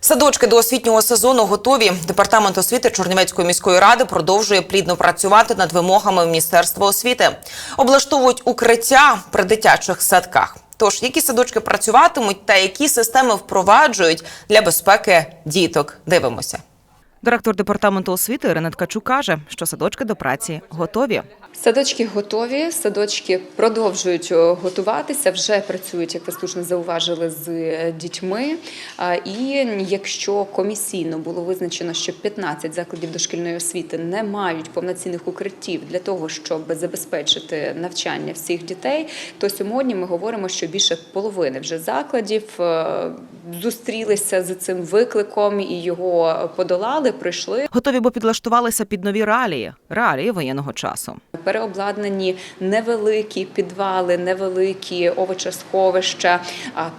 Садочки до освітнього сезону готові. Департамент освіти Чорнівецької міської ради продовжує плідно працювати над вимогами Міністерства освіти. Облаштовують укриття при дитячих садках. Тож, які садочки працюватимуть та які системи впроваджують для безпеки діток? Дивимося. Директор департаменту освіти Ірина Ткачук каже, що садочки до праці готові. Садочки готові, садочки продовжують готуватися, вже працюють, як ви слушно зауважили, з е, дітьми. І якщо комісійно було визначено, що 15 закладів дошкільної освіти не мають повноцінних укриттів для того, щоб забезпечити навчання всіх дітей, то сьогодні ми говоримо, що більше половини вже закладів е, зустрілися з цим викликом і його подолали, пройшли. Готові, бо підлаштувалися під нові реалії реалії воєнного часу. Переобладнані невеликі підвали, невеликі овочесховища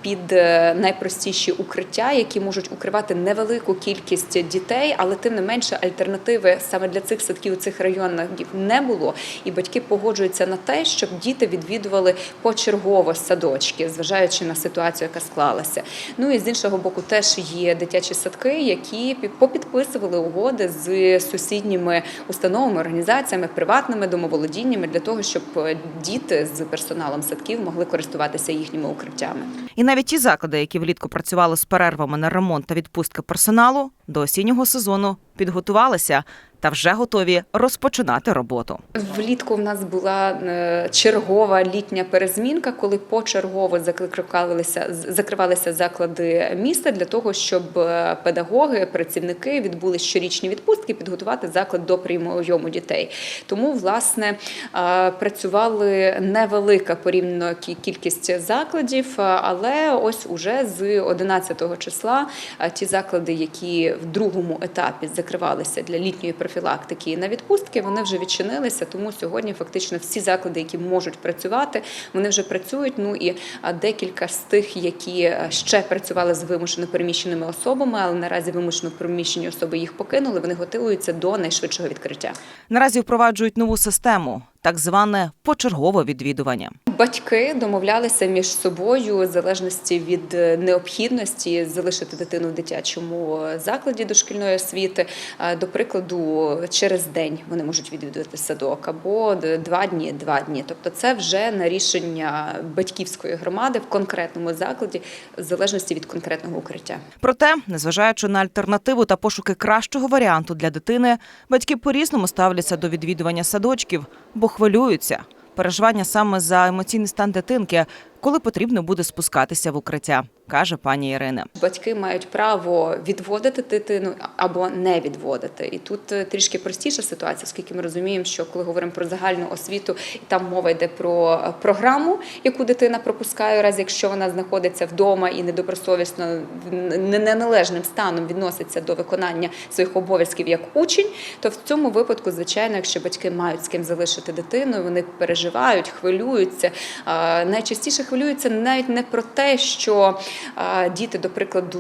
під е, найпростіші укриття, які можуть укривати невелику кількість дітей, але тим не менше альтернативи саме для цих садків у цих районах не було. І батьки погоджуються на те, щоб діти відвідували почергово садочки, зважаючи на ситуацію, яка склалася. Ну і з іншого боку, теж є дитячі садки, які пі- попідписували угоди з сусідніми установами, організаціями, приватними домоволодіннями для того, щоб е, діти з персоналом садків могли користуватися їхніми укриттями. І навіть ті заклади, які влітку працювали з перервами на ремонт та відпустки персоналу, до осіннього сезону підготувалися та вже готові розпочинати роботу. Влітку в нас була е, чергова літня перезмінка, коли почергово закривалися, закривалися заклади міста для того, щоб е, педагоги, працівники відбули щорічні відпустки, підготувати заклад до прийому дітей. Тому, власне, е, працювали невелика порівняно кі- кількість закладів, але ось уже з 11 числа ті заклади, які в другому етапі закривалися для літньої профілактики і на відпустки, вони вже відчинилися. Тому сьогодні фактично всі заклади, які можуть працювати, вони вже працюють. Ну і декілька з тих, які е, ще працювали з вимушено переміщеними особами, але наразі вимушено переміщені особи їх покинули. Вони готуються до найшвидшого відкриття. Наразі впроваджують нову систему, так зване почергове відвідування. Батьки домовлялися між собою в залежності від е, необхідності залишити дитину в дитячому е, закладі дошкільної освіти. Е, До прикладу, через день вони можуть відвідувати садок або два дні, два дні. Тобто, це вже на рішення батьківської громади в конкретному закладі, в залежності від конкретного укриття. Проте, незважаючи на альтернативу та пошуки кращого варіанту для дитини, батьки по-різному ставляться до відвідування садочків, бо хвилюються. Переживання саме за емоційний стан дитинки, коли потрібно буде спускатися в укриття, каже пані Ірина. Батьки мають право відводити дитину або не відводити. І тут е, трішки простіша ситуація, оскільки ми розуміємо, що коли говоримо про загальну освіту, і там мова йде про е, програму, яку дитина пропускає, у разі якщо вона знаходиться вдома і недобросовісно неналежним станом відноситься до виконання своїх обов'язків як учень, то в цьому випадку, звичайно, якщо батьки мають з ким залишити дитину, вони переживають, хвилюються. Найчастіше хвилюються навіть не про те, що діти, до прикладу,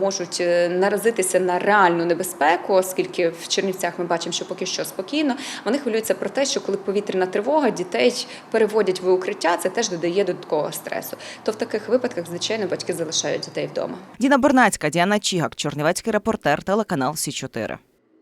можуть е, наразитися на реальну небезпеку, оскільки в Чернівцях ми бачимо, що поки що спокійно. Вони хвилюються про те, що коли повітряна тривога, дітей переводять в укриття, це теж додає додаткового стресу. То в таких випадках, звичайно, батьки залишають дітей вдома. Діна Бернацька, Діана Чігак, Чорнівецький репортер, телеканал Сі 4